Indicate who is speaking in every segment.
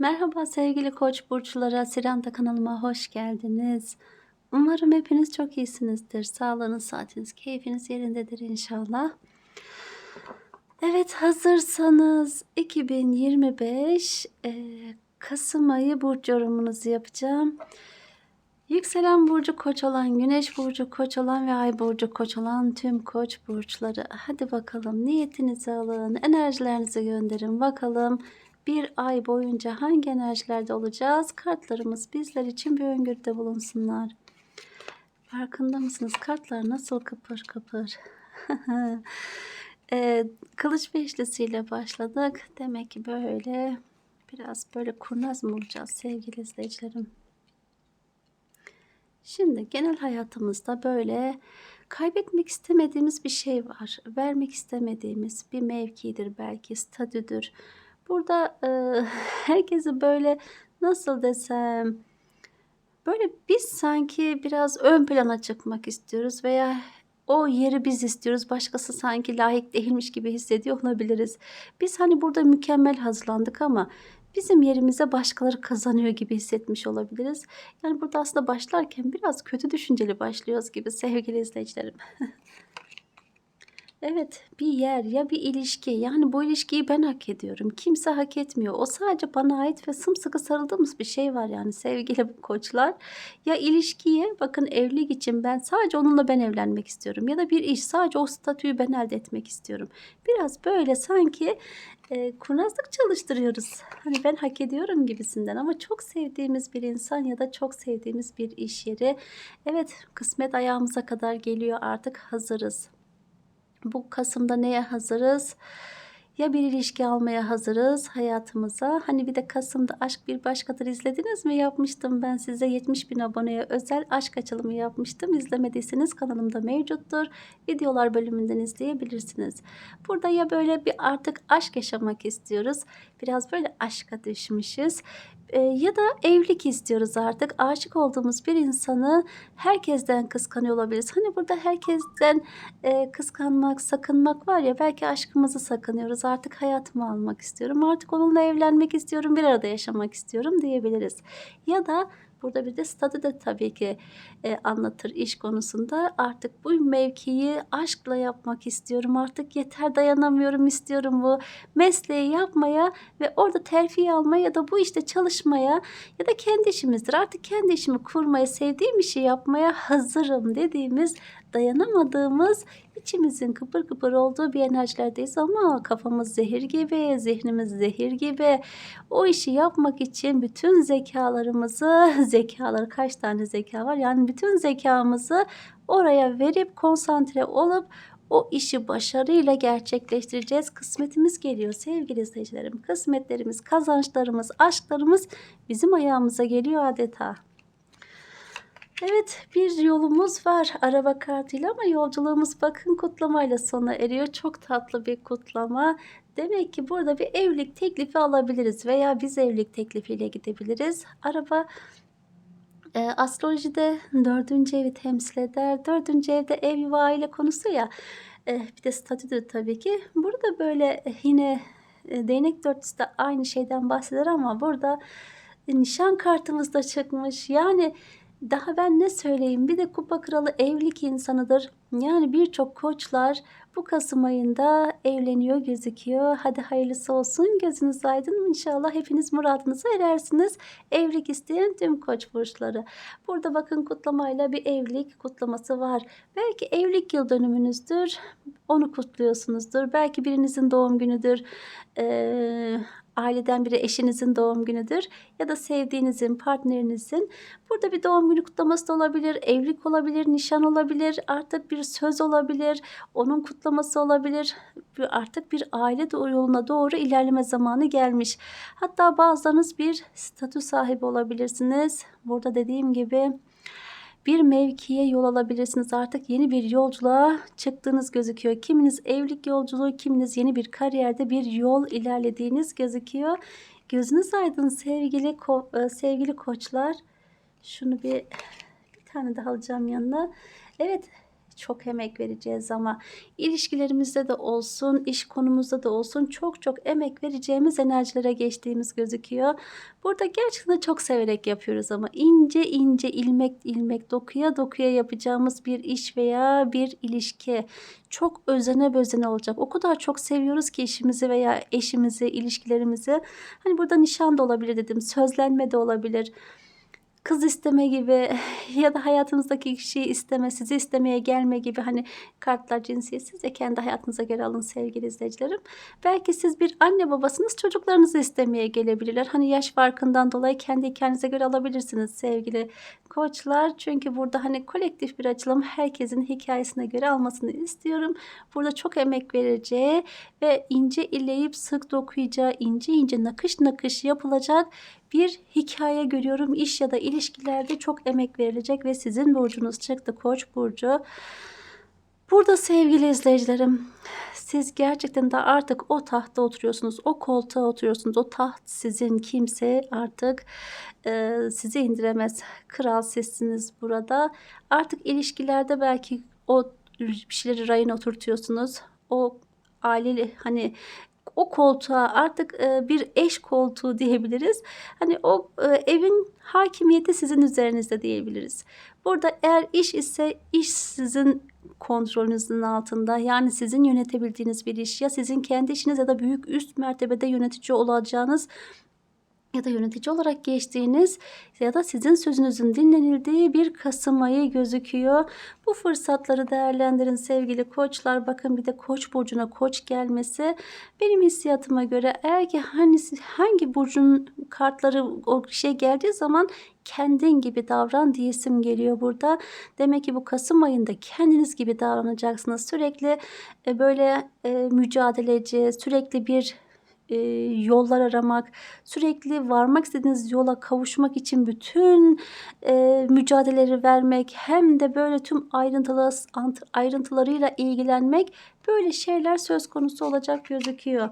Speaker 1: Merhaba sevgili koç burçları, Siranta kanalıma hoş geldiniz. Umarım hepiniz çok iyisinizdir. Sağlığınız, saatiniz, keyfiniz yerindedir inşallah. Evet hazırsanız 2025 e, Kasım ayı burç yorumunuzu yapacağım. Yükselen burcu koç olan, güneş burcu koç olan ve ay burcu koç olan tüm koç burçları. Hadi bakalım niyetinizi alın, enerjilerinizi gönderin bakalım. Bir ay boyunca hangi enerjilerde olacağız? Kartlarımız bizler için bir öngörüde bulunsunlar. Farkında mısınız? Kartlar nasıl kıpır kıpır. e, kılıç beşlisiyle başladık. Demek ki böyle biraz böyle kurnaz mı olacağız sevgili izleyicilerim? Şimdi genel hayatımızda böyle kaybetmek istemediğimiz bir şey var. Vermek istemediğimiz bir mevkidir belki, statüdür. Burada e, herkesi böyle nasıl desem böyle biz sanki biraz ön plana çıkmak istiyoruz veya o yeri biz istiyoruz. Başkası sanki layık değilmiş gibi hissediyor olabiliriz. Biz hani burada mükemmel hazırlandık ama bizim yerimize başkaları kazanıyor gibi hissetmiş olabiliriz. Yani burada aslında başlarken biraz kötü düşünceli başlıyoruz gibi sevgili izleyicilerim. Evet, bir yer ya bir ilişki. Yani bu ilişkiyi ben hak ediyorum. Kimse hak etmiyor. O sadece bana ait ve sımsıkı sarıldığımız bir şey var yani sevgili koçlar. Ya ilişkiye bakın evlilik için ben sadece onunla ben evlenmek istiyorum. Ya da bir iş sadece o statüyü ben elde etmek istiyorum. Biraz böyle sanki e, kurnazlık çalıştırıyoruz. Hani ben hak ediyorum gibisinden ama çok sevdiğimiz bir insan ya da çok sevdiğimiz bir iş yeri. Evet kısmet ayağımıza kadar geliyor artık hazırız. Bu Kasım'da neye hazırız? Ya bir ilişki almaya hazırız hayatımıza. Hani bir de Kasım'da Aşk Bir Başkadır izlediniz mi? Yapmıştım ben size 70 bin aboneye özel aşk açılımı yapmıştım. İzlemediyseniz kanalımda mevcuttur. Videolar bölümünden izleyebilirsiniz. Burada ya böyle bir artık aşk yaşamak istiyoruz. Biraz böyle aşka düşmüşüz. E, ya da evlilik istiyoruz artık. Aşık olduğumuz bir insanı herkesten kıskanıyor olabiliriz. Hani burada herkesten e, kıskanmak, sakınmak var ya belki aşkımızı sakınıyoruz. Artık hayatımı almak istiyorum. Artık onunla evlenmek istiyorum. Bir arada yaşamak istiyorum diyebiliriz. Ya da Burada bir de statü de tabii ki e, anlatır iş konusunda. Artık bu mevkiyi aşkla yapmak istiyorum. Artık yeter dayanamıyorum istiyorum bu mesleği yapmaya ve orada terfi almaya ya da bu işte çalışmaya ya da kendi işimizdir. Artık kendi işimi kurmaya, sevdiğim işi yapmaya hazırım dediğimiz dayanamadığımız içimizin kıpır kıpır olduğu bir enerjilerdeyiz ama kafamız zehir gibi, zihnimiz zehir gibi. O işi yapmak için bütün zekalarımızı, zekaları kaç tane zeka var? Yani bütün zekamızı oraya verip konsantre olup o işi başarıyla gerçekleştireceğiz. Kısmetimiz geliyor sevgili izleyicilerim. Kısmetlerimiz, kazançlarımız, aşklarımız bizim ayağımıza geliyor adeta. Evet bir yolumuz var araba kartıyla ama yolculuğumuz bakın kutlamayla sona eriyor. Çok tatlı bir kutlama. Demek ki burada bir evlilik teklifi alabiliriz veya biz evlilik teklifiyle gidebiliriz. Araba e, astrolojide dördüncü evi temsil eder. Dördüncü evde ev ve aile konusu ya. E, bir de statüdür tabii ki. Burada böyle yine e, değnek dörtlüsü de aynı şeyden bahseder ama burada nişan kartımız da çıkmış. Yani daha ben ne söyleyeyim? Bir de kupa kralı evlilik insanıdır. Yani birçok koçlar bu Kasım ayında evleniyor gözüküyor. Hadi hayırlısı olsun. Gözünüz aydın. İnşallah hepiniz muradınıza erersiniz. Evlilik isteyen tüm koç burçları. Burada bakın kutlamayla bir evlilik kutlaması var. Belki evlilik yıl dönümünüzdür. Onu kutluyorsunuzdur. Belki birinizin doğum günüdür. Ee, aileden biri eşinizin doğum günüdür ya da sevdiğinizin, partnerinizin. Burada bir doğum günü kutlaması da olabilir, evlilik olabilir, nişan olabilir, artık bir söz olabilir, onun kutlaması olabilir. Artık bir aile yoluna doğru ilerleme zamanı gelmiş. Hatta bazılarınız bir statü sahibi olabilirsiniz. Burada dediğim gibi bir mevkiye yol alabilirsiniz. Artık yeni bir yolculuğa çıktığınız gözüküyor. Kiminiz evlilik yolculuğu, kiminiz yeni bir kariyerde bir yol ilerlediğiniz gözüküyor. Gözünüz aydın sevgili ko e, sevgili koçlar. Şunu bir bir tane daha alacağım yanına. Evet çok emek vereceğiz ama ilişkilerimizde de olsun, iş konumuzda da olsun çok çok emek vereceğimiz enerjilere geçtiğimiz gözüküyor. Burada gerçekten çok severek yapıyoruz ama ince ince ilmek ilmek dokuya dokuya yapacağımız bir iş veya bir ilişki çok özene bezene olacak. O kadar çok seviyoruz ki işimizi veya eşimizi, ilişkilerimizi. Hani burada nişan da olabilir dedim, sözlenme de olabilir kız isteme gibi ya da hayatınızdaki kişiyi isteme, sizi istemeye gelme gibi hani kartlar cinsiyetsiz ya kendi hayatınıza göre alın sevgili izleyicilerim. Belki siz bir anne babasınız çocuklarınızı istemeye gelebilirler. Hani yaş farkından dolayı kendi hikayenize göre alabilirsiniz sevgili koçlar. Çünkü burada hani kolektif bir açılım herkesin hikayesine göre almasını istiyorum. Burada çok emek vereceği ve ince ileyip sık dokuyacağı ince ince nakış nakış yapılacak bir hikaye görüyorum. İş ya da ilişkilerde çok emek verilecek ve sizin burcunuz çıktı Koç burcu. Burada sevgili izleyicilerim siz gerçekten de artık o tahtta oturuyorsunuz. O koltuğa oturuyorsunuz. O taht sizin. Kimse artık e, sizi indiremez. Kral sizsiniz burada. Artık ilişkilerde belki o bir şeyleri rayına oturtuyorsunuz. O aileli hani o koltuğa artık e, bir eş koltuğu diyebiliriz. Hani o e, evin hakimiyeti sizin üzerinizde diyebiliriz. Burada eğer iş ise iş sizin kontrolünüzün altında. Yani sizin yönetebildiğiniz bir iş ya sizin kendi işiniz ya da büyük üst mertebede yönetici olacağınız ya da yönetici olarak geçtiğiniz ya da sizin sözünüzün dinlenildiği bir Kasım ayı gözüküyor. Bu fırsatları değerlendirin sevgili koçlar. Bakın bir de koç burcuna koç gelmesi benim hissiyatıma göre eğer ki hani hangi burcun kartları o şey geldiği zaman kendin gibi davran diyesim geliyor burada. Demek ki bu Kasım ayında kendiniz gibi davranacaksınız. Sürekli e, böyle e, mücadeleci, sürekli bir e, yollar aramak, sürekli varmak istediğiniz yola kavuşmak için bütün e, mücadeleleri vermek hem de böyle tüm ayrıntılı, ayrıntılarıyla ilgilenmek böyle şeyler söz konusu olacak gözüküyor.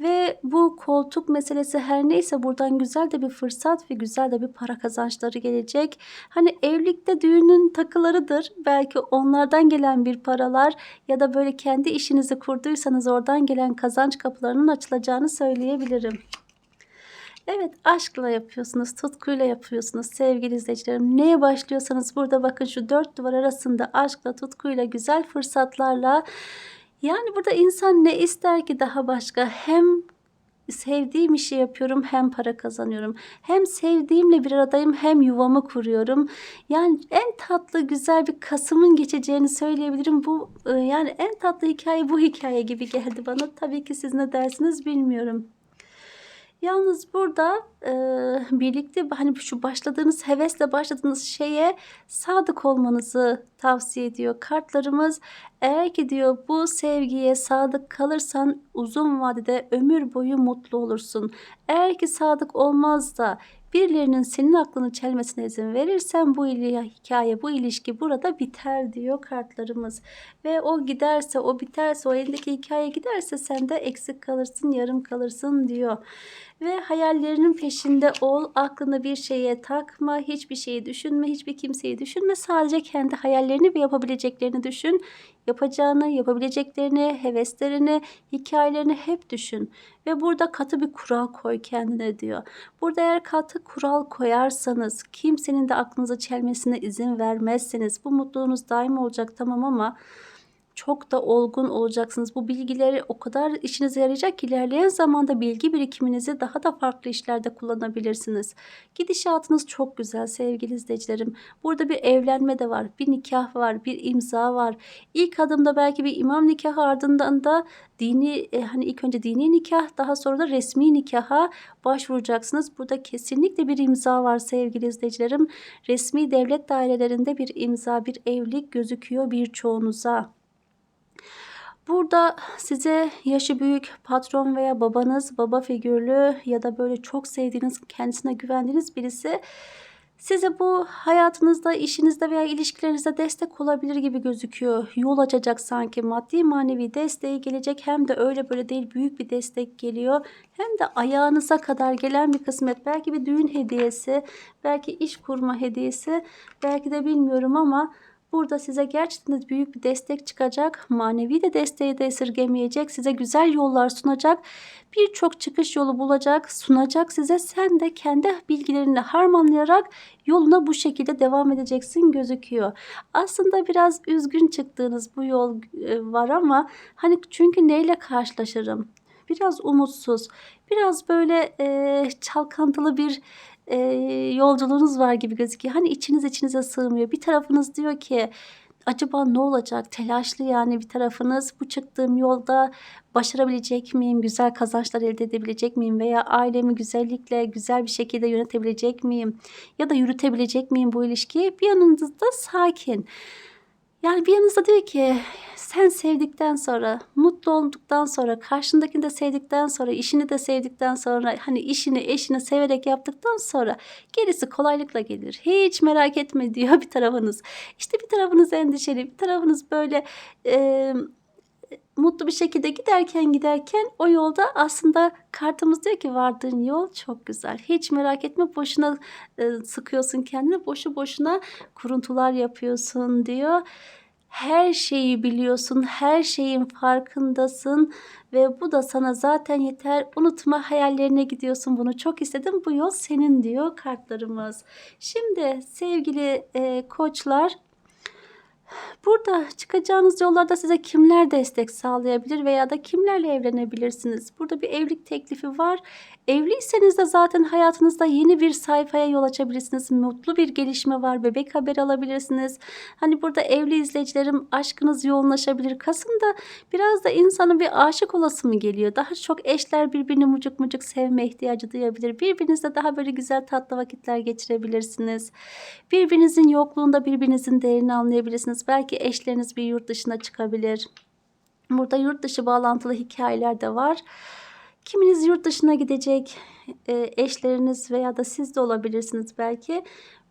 Speaker 1: Ve bu koltuk meselesi her neyse buradan güzel de bir fırsat ve güzel de bir para kazançları gelecek. Hani evlilikte düğünün takılarıdır. Belki onlardan gelen bir paralar ya da böyle kendi işinizi kurduysanız oradan gelen kazanç kapılarının açılacağını söyleyebilirim. Evet aşkla yapıyorsunuz, tutkuyla yapıyorsunuz sevgili izleyicilerim. Neye başlıyorsanız burada bakın şu dört duvar arasında aşkla, tutkuyla, güzel fırsatlarla yani burada insan ne ister ki daha başka? Hem sevdiğim işi yapıyorum hem para kazanıyorum. Hem sevdiğimle bir aradayım hem yuvamı kuruyorum. Yani en tatlı güzel bir Kasım'ın geçeceğini söyleyebilirim. Bu e, yani en tatlı hikaye bu hikaye gibi geldi bana. Tabii ki siz ne dersiniz bilmiyorum. Yalnız burada e, birlikte hani şu başladığınız hevesle başladığınız şeye sadık olmanızı tavsiye ediyor. Kartlarımız eğer ki diyor bu sevgiye sadık kalırsan uzun vadede ömür boyu mutlu olursun. Eğer ki sadık olmaz da birilerinin senin aklını çelmesine izin verirsen bu hikaye, bu ilişki burada biter diyor kartlarımız. Ve o giderse, o biterse, o elindeki hikaye giderse sen de eksik kalırsın, yarım kalırsın diyor ve hayallerinin peşinde ol. Aklını bir şeye takma, hiçbir şeyi düşünme, hiçbir kimseyi düşünme. Sadece kendi hayallerini ve yapabileceklerini düşün. Yapacağını, yapabileceklerini, heveslerini, hikayelerini hep düşün. Ve burada katı bir kural koy kendine diyor. Burada eğer katı kural koyarsanız, kimsenin de aklınıza çelmesine izin vermezseniz bu mutluluğunuz daim olacak tamam ama çok da olgun olacaksınız. Bu bilgileri o kadar işinize yarayacak ki ilerleyen zamanda bilgi birikiminizi daha da farklı işlerde kullanabilirsiniz. Gidişatınız çok güzel sevgili izleyicilerim. Burada bir evlenme de var, bir nikah var, bir imza var. İlk adımda belki bir imam nikahı ardından da dini e, hani ilk önce dini nikah daha sonra da resmi nikaha başvuracaksınız. Burada kesinlikle bir imza var sevgili izleyicilerim. Resmi devlet dairelerinde bir imza, bir evlilik gözüküyor birçoğunuza. Burada size yaşı büyük patron veya babanız, baba figürlü ya da böyle çok sevdiğiniz, kendisine güvendiğiniz birisi size bu hayatınızda, işinizde veya ilişkilerinizde destek olabilir gibi gözüküyor. Yol açacak sanki maddi manevi desteği gelecek hem de öyle böyle değil büyük bir destek geliyor. Hem de ayağınıza kadar gelen bir kısmet. Belki bir düğün hediyesi, belki iş kurma hediyesi, belki de bilmiyorum ama Burada size gerçekten büyük bir destek çıkacak. Manevi de desteği de esirgemeyecek. Size güzel yollar sunacak. Birçok çıkış yolu bulacak, sunacak size. Sen de kendi bilgilerini harmanlayarak yoluna bu şekilde devam edeceksin gözüküyor. Aslında biraz üzgün çıktığınız bu yol e, var ama hani çünkü neyle karşılaşırım? Biraz umutsuz, biraz böyle e, çalkantılı bir e, yolculuğunuz var gibi gözüküyor. Hani içiniz içinize sığmıyor. Bir tarafınız diyor ki acaba ne olacak? Telaşlı yani bir tarafınız bu çıktığım yolda başarabilecek miyim? Güzel kazançlar elde edebilecek miyim? Veya ailemi güzellikle, güzel bir şekilde yönetebilecek miyim? Ya da yürütebilecek miyim bu ilişkiyi? Bir yanınızda sakin. Yani bir yanınızda diyor ki sen sevdikten sonra, mutlu olduktan sonra, karşındakini de sevdikten sonra, işini de sevdikten sonra, hani işini, eşini severek yaptıktan sonra gerisi kolaylıkla gelir. Hiç merak etme diyor bir tarafınız. İşte bir tarafınız endişeli, bir tarafınız böyle e, mutlu bir şekilde giderken giderken o yolda aslında kartımız diyor ki vardığın yol çok güzel. Hiç merak etme boşuna e, sıkıyorsun kendini. Boşu boşuna kuruntular yapıyorsun diyor. Her şeyi biliyorsun, her şeyin farkındasın ve bu da sana zaten yeter. Unutma hayallerine gidiyorsun. Bunu çok istedim. Bu yol senin diyor kartlarımız. Şimdi sevgili e, koçlar Burada çıkacağınız yollarda size kimler destek sağlayabilir veya da kimlerle evlenebilirsiniz? Burada bir evlilik teklifi var. Evliyseniz de zaten hayatınızda yeni bir sayfaya yol açabilirsiniz. Mutlu bir gelişme var. Bebek haberi alabilirsiniz. Hani burada evli izleyicilerim aşkınız yoğunlaşabilir. Kasım'da biraz da insanın bir aşık olası mı geliyor? Daha çok eşler birbirini mucuk mucuk sevme ihtiyacı duyabilir. Birbirinizle daha böyle güzel tatlı vakitler geçirebilirsiniz. Birbirinizin yokluğunda birbirinizin değerini anlayabilirsiniz. Belki eşleriniz bir yurt dışına çıkabilir. Burada yurt dışı bağlantılı hikayeler de var. Kiminiz yurt dışına gidecek, e, eşleriniz veya da siz de olabilirsiniz belki.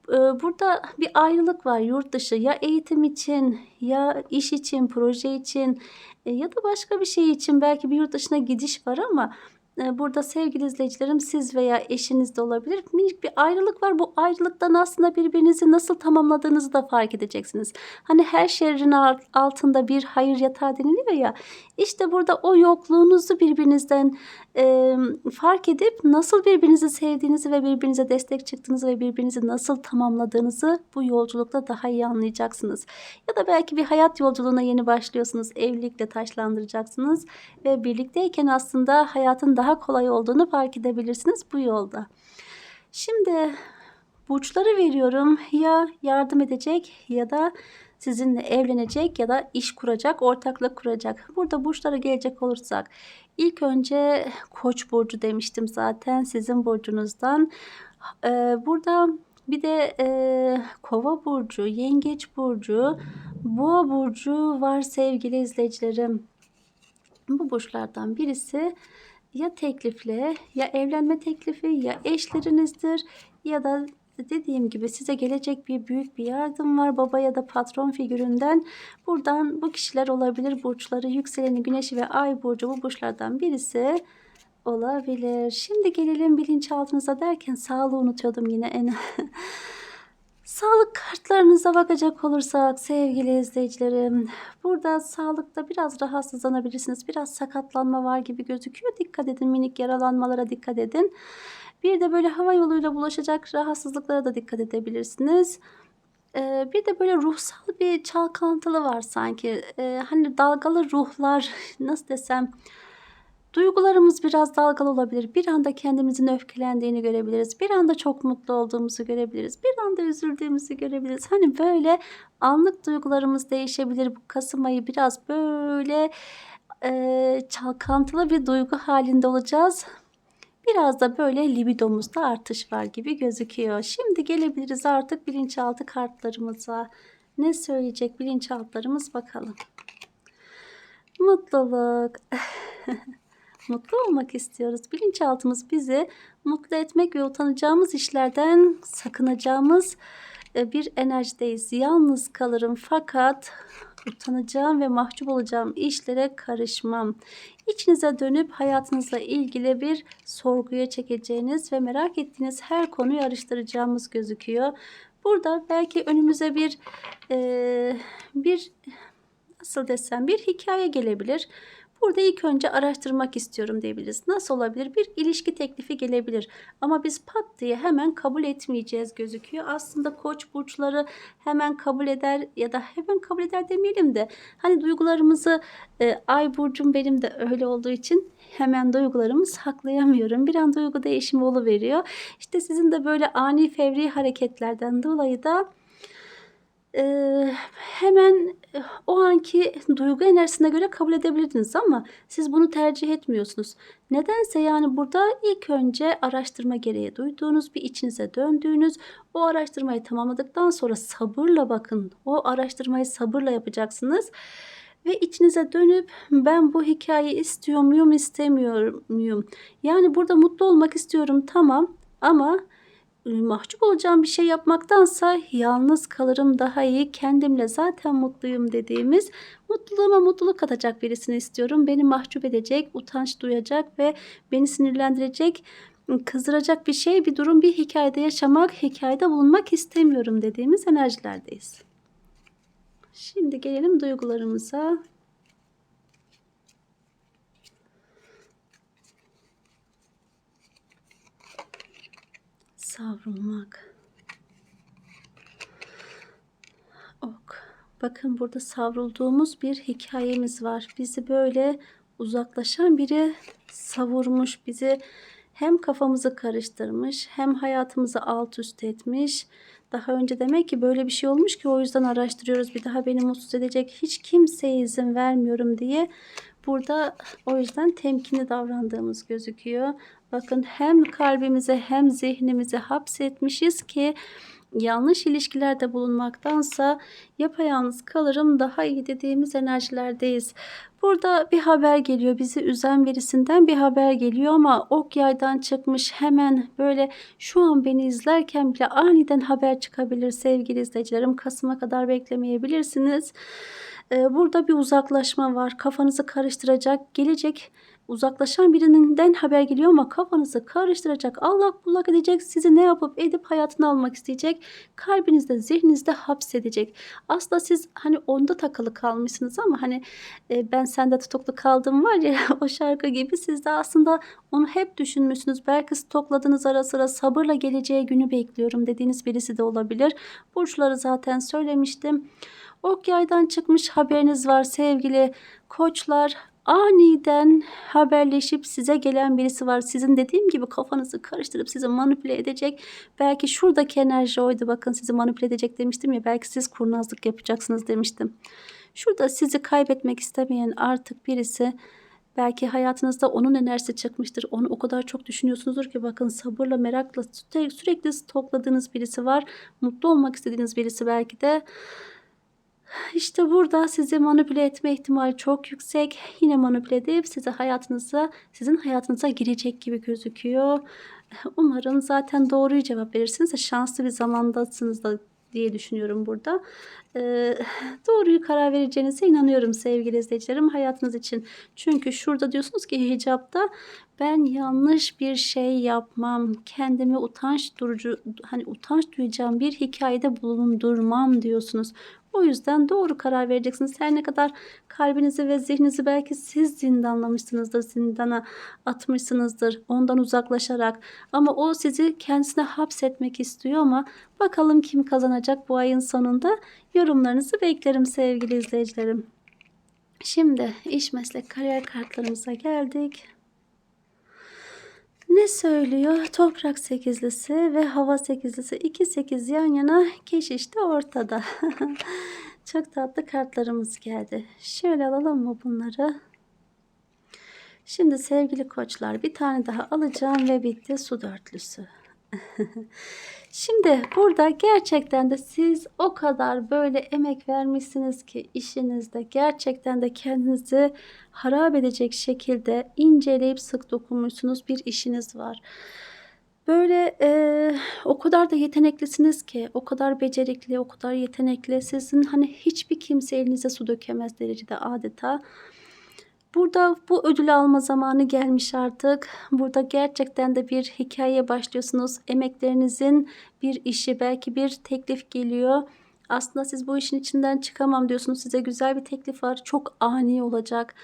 Speaker 1: E, burada bir ayrılık var yurt dışı ya eğitim için ya iş için, proje için e, ya da başka bir şey için belki bir yurt dışına gidiş var ama burada sevgili izleyicilerim siz veya eşiniz de olabilir. Minik bir ayrılık var. Bu ayrılıktan aslında birbirinizi nasıl tamamladığınızı da fark edeceksiniz. Hani her şerrin altında bir hayır yatar deniliyor ya. İşte burada o yokluğunuzu birbirinizden e, fark edip nasıl birbirinizi sevdiğinizi ve birbirinize destek çıktığınızı ve birbirinizi nasıl tamamladığınızı bu yolculukta daha iyi anlayacaksınız. Ya da belki bir hayat yolculuğuna yeni başlıyorsunuz. Evlilikle taşlandıracaksınız ve birlikteyken aslında hayatın daha kolay olduğunu fark edebilirsiniz bu yolda. Şimdi burçları veriyorum. Ya yardım edecek ya da sizinle evlenecek ya da iş kuracak, ortaklık kuracak. Burada burçlara gelecek olursak ilk önce Koç burcu demiştim zaten sizin burcunuzdan. Ee, burada bir de e, Kova burcu, Yengeç burcu, Boğa burcu var sevgili izleyicilerim. Bu burçlardan birisi ya teklifle ya evlenme teklifi ya eşlerinizdir ya da dediğim gibi size gelecek bir büyük bir yardım var baba ya da patron figüründen. Buradan bu kişiler olabilir burçları yükseleni güneşi ve ay burcu bu burçlardan birisi olabilir. Şimdi gelelim bilinçaltınıza derken sağlığı unutuyordum yine en Sağlık kartlarınıza bakacak olursak sevgili izleyicilerim burada sağlıkta biraz rahatsızlanabilirsiniz. Biraz sakatlanma var gibi gözüküyor. Dikkat edin minik yaralanmalara dikkat edin. Bir de böyle hava yoluyla bulaşacak rahatsızlıklara da dikkat edebilirsiniz. Ee, bir de böyle ruhsal bir çalkantılı var sanki. Ee, hani dalgalı ruhlar nasıl desem Duygularımız biraz dalgalı olabilir. Bir anda kendimizin öfkelendiğini görebiliriz. Bir anda çok mutlu olduğumuzu görebiliriz. Bir anda üzüldüğümüzü görebiliriz. Hani böyle anlık duygularımız değişebilir. Bu Kasım ayı biraz böyle e, çalkantılı bir duygu halinde olacağız. Biraz da böyle libidomuzda artış var gibi gözüküyor. Şimdi gelebiliriz artık bilinçaltı kartlarımıza. Ne söyleyecek bilinçaltlarımız bakalım. Mutluluk. mutlu olmak istiyoruz. Bilinçaltımız bizi mutlu etmek ve utanacağımız işlerden sakınacağımız e, bir enerjideyiz. Yalnız kalırım fakat utanacağım ve mahcup olacağım işlere karışmam. İçinize dönüp hayatınızla ilgili bir sorguya çekeceğiniz ve merak ettiğiniz her konuyu araştıracağımız gözüküyor. Burada belki önümüze bir eee, bir nasıl desem bir hikaye gelebilir. Burada ilk önce araştırmak istiyorum diyebiliriz. Nasıl olabilir? Bir ilişki teklifi gelebilir. Ama biz pat diye hemen kabul etmeyeceğiz gözüküyor. Aslında koç burçları hemen kabul eder ya da hemen kabul eder demeyelim de hani duygularımızı e, ay burcum benim de öyle olduğu için hemen duygularımı saklayamıyorum. Bir an duygu değişimi veriyor. İşte sizin de böyle ani fevri hareketlerden dolayı da Hemen o anki duygu enerjisine göre kabul edebilirdiniz ama siz bunu tercih etmiyorsunuz. Nedense yani burada ilk önce araştırma gereği duyduğunuz bir içinize döndüğünüz o araştırmayı tamamladıktan sonra sabırla bakın o araştırmayı sabırla yapacaksınız. Ve içinize dönüp ben bu hikayeyi istiyor muyum istemiyor muyum? Yani burada mutlu olmak istiyorum tamam ama mahcup olacağım bir şey yapmaktansa yalnız kalırım daha iyi. Kendimle zaten mutluyum dediğimiz mutluluğuma mutluluk katacak birisini istiyorum. Beni mahcup edecek, utanç duyacak ve beni sinirlendirecek, kızdıracak bir şey, bir durum, bir hikayede yaşamak, hikayede bulunmak istemiyorum dediğimiz enerjilerdeyiz. Şimdi gelelim duygularımıza. Savrulmak. Ok. Bakın burada savrulduğumuz bir hikayemiz var. Bizi böyle uzaklaşan biri savurmuş. Bizi hem kafamızı karıştırmış hem hayatımızı alt üst etmiş. Daha önce demek ki böyle bir şey olmuş ki o yüzden araştırıyoruz. Bir daha beni mutsuz edecek hiç kimseye izin vermiyorum diye. Burada o yüzden temkinli davrandığımız gözüküyor. Bakın hem kalbimize hem zihnimizi hapsetmişiz ki yanlış ilişkilerde bulunmaktansa yapayalnız kalırım daha iyi dediğimiz enerjilerdeyiz. Burada bir haber geliyor bizi üzen birisinden bir haber geliyor ama ok yaydan çıkmış hemen böyle şu an beni izlerken bile aniden haber çıkabilir sevgili izleyicilerim. Kasım'a kadar beklemeyebilirsiniz. Ee, burada bir uzaklaşma var kafanızı karıştıracak gelecek uzaklaşan birinden haber geliyor ama kafanızı karıştıracak, allak bullak edecek, sizi ne yapıp edip hayatını almak isteyecek, kalbinizde, zihninizde hapsedecek. Aslında siz hani onda takılı kalmışsınız ama hani e, ben sende tutuklu kaldım var ya o şarkı gibi siz de aslında onu hep düşünmüşsünüz. Belki stokladınız ara sıra sabırla geleceği günü bekliyorum dediğiniz birisi de olabilir. Burçları zaten söylemiştim. Ok yaydan çıkmış haberiniz var sevgili koçlar aniden haberleşip size gelen birisi var. Sizin dediğim gibi kafanızı karıştırıp sizi manipüle edecek. Belki şuradaki enerji oydu. Bakın sizi manipüle edecek demiştim ya. Belki siz kurnazlık yapacaksınız demiştim. Şurada sizi kaybetmek istemeyen artık birisi belki hayatınızda onun enerjisi çıkmıştır. Onu o kadar çok düşünüyorsunuzdur ki bakın sabırla merakla sürekli topladığınız birisi var. Mutlu olmak istediğiniz birisi belki de işte burada sizi manipüle etme ihtimali çok yüksek. Yine manipüle edip size hayatınıza, sizin hayatınıza girecek gibi gözüküyor. Umarım zaten doğruyu cevap verirsiniz şanslı bir zamandasınız da diye düşünüyorum burada. Ee, doğruyu karar vereceğinize inanıyorum sevgili izleyicilerim hayatınız için. Çünkü şurada diyorsunuz ki hicapta ben yanlış bir şey yapmam, kendimi utanç durucu hani utanç duyacağım bir hikayede bulundurmam diyorsunuz. O yüzden doğru karar vereceksiniz. Her ne kadar kalbinizi ve zihninizi belki siz zindanlamışsınızdır, zindana atmışsınızdır ondan uzaklaşarak. Ama o sizi kendisine hapsetmek istiyor ama bakalım kim kazanacak bu ayın sonunda. Yorumlarınızı beklerim sevgili izleyicilerim. Şimdi iş meslek kariyer kartlarımıza geldik. Ne söylüyor? Toprak sekizlisi ve hava sekizlisi. iki sekiz yan yana keşiş de ortada. Çok tatlı kartlarımız geldi. Şöyle alalım mı bunları? Şimdi sevgili koçlar bir tane daha alacağım ve bitti su dörtlüsü. Şimdi burada gerçekten de siz o kadar böyle emek vermişsiniz ki işinizde gerçekten de kendinizi harap edecek şekilde inceleyip sık dokunmuşsunuz bir işiniz var. Böyle e, o kadar da yeteneklisiniz ki, o kadar becerikli, o kadar yetenekli. Sizin hani hiçbir kimse elinize su dökemez derecede adeta. Burada bu ödülü alma zamanı gelmiş artık. Burada gerçekten de bir hikâyeye başlıyorsunuz. Emeklerinizin bir işi, belki bir teklif geliyor. Aslında siz bu işin içinden çıkamam diyorsunuz. Size güzel bir teklif var. Çok ani olacak.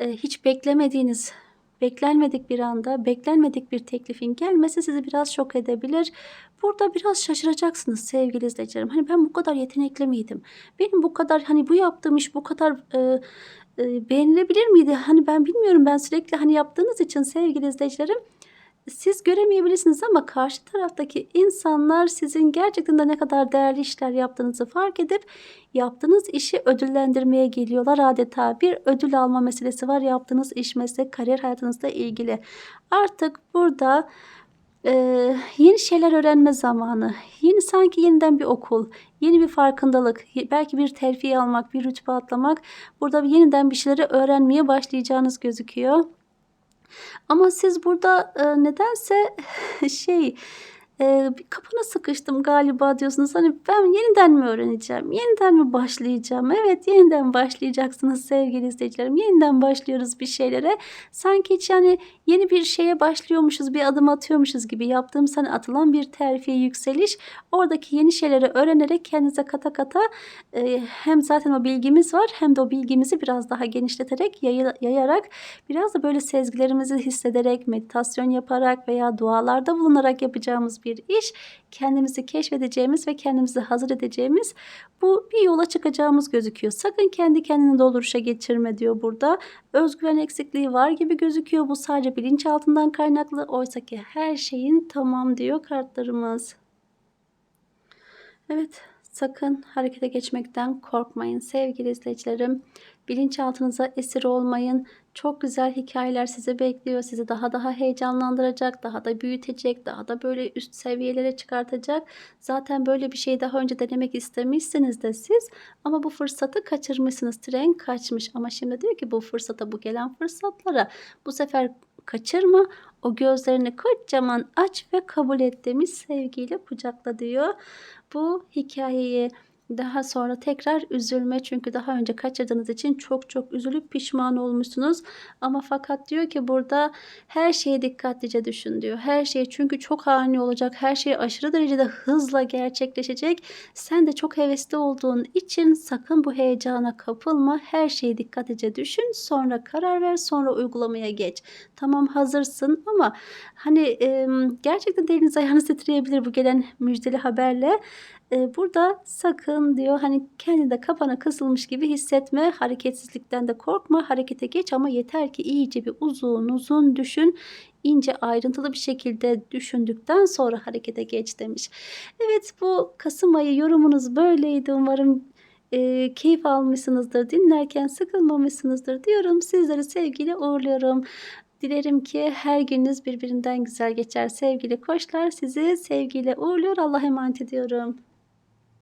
Speaker 1: Eee, hiç beklemediğiniz, beklenmedik bir anda, beklenmedik bir teklifin gelmesi sizi biraz şok edebilir. Burada biraz şaşıracaksınız sevgili izleyicilerim. Hani ben bu kadar yetenekli miydim? Benim bu kadar hani bu yaptığım iş bu kadar eee, eee, beğenilebilir miydi? Hani ben bilmiyorum. Ben sürekli hani yaptığınız için sevgili izleyicilerim siz göremeyebilirsiniz ama karşı taraftaki insanlar sizin gerçekten de ne kadar değerli işler yaptığınızı fark edip yaptığınız işi ödüllendirmeye geliyorlar adeta. Bir ödül alma meselesi var yaptığınız iş, meslek, kariyer hayatınızla ilgili. Artık burada eee, yeni şeyler öğrenme zamanı. Yeni sanki yeniden bir okul, yeni bir farkındalık, belki bir terfi almak, bir rütbe atlamak. Burada yeniden bir şeyleri öğrenmeye başlayacağınız gözüküyor. Ama siz burada, eee, nedense şey, eee, bir kapana sıkıştım galiba diyorsunuz. Hani ben yeniden mi öğreneceğim? Yeniden mi başlayacağım? Evet, yeniden başlayacaksınız sevgili izleyicilerim. Yeniden başlıyoruz bir şeylere. Sanki hiç yani yeni bir şeye başlıyormuşuz, bir adım atıyormuşuz gibi yaptığımız hani atılan bir terfi, yükseliş. Oradaki yeni şeyleri öğrenerek kendinize kata kata eee, hem zaten o bilgimiz var hem de o bilgimizi biraz daha genişleterek, yayı yayarak biraz da böyle sezgilerimizi hissederek, meditasyon yaparak veya dualarda bulunarak yapacağımız bir iş. Kendimizi keşfedeceğimiz ve kendimizi hazır edeceğimiz bu bir yola çıkacağımız gözüküyor. Sakın kendi kendini dolduruşa geçirme diyor burada. Öz güven eksikliği var gibi gözüküyor. Bu sadece bilinçaltından kaynaklı. Oysaki her şeyin tamam diyor kartlarımız. Evet, sakın harekete geçmekten korkmayın sevgili izleyicilerim. Bilinçaltınıza esir olmayın. Çok güzel hikâyeler sizi bekliyor. Sizi daha daha heyecanlandıracak, daha da büyütecek, daha da böyle üst seviyelere çıkartacak. Zaten böyle bir şeyi daha önce denemek istemişsiniz de siz ama bu fırsatı kaçırmışsınız. Tren kaçmış ama şimdi diyor ki bu fırsata, bu gelen fırsatlara bu sefer kaçırma. O gözlerini kocaman aç ve kabul et demiş. Sevgiyle kucakla diyor. Bu hikâyeyi daha sonra tekrar üzülme çünkü daha önce kaçırdığınız için çok çok üzülüp pişman olmuşsunuz. Ama fakat diyor ki burada her şeyi dikkatlice düşün diyor. Her şey çünkü çok ani olacak. Her şey aşırı derecede hızla gerçekleşecek. Sen de çok hevesli olduğun için sakın bu heyecana kapılma. Her şeyi dikkatlice düşün. Sonra karar ver. Sonra uygulamaya geç. Tamam hazırsın ama hani e, gerçekten eliniz ayağınız titreyebilir bu gelen müjdeli haberle. E, burada sakın diyor hani kendinde kafana kısılmış gibi hissetme. Hareketsizlikten de korkma. Harekete geç ama yeter ki iyice bir uzun uzun düşün. ince ayrıntılı bir şekilde düşündükten sonra harekete geç demiş. Evet bu Kasım ayı yorumunuz böyleydi. Umarım e, keyif almışsınızdır. Dinlerken sıkılmamışsınızdır diyorum. Sizleri sevgiyle uğurluyorum. Dilerim ki her gününüz birbirinden güzel geçer sevgili koçlar. Sizi sevgiyle uğurluyor. Allah'a emanet ediyorum.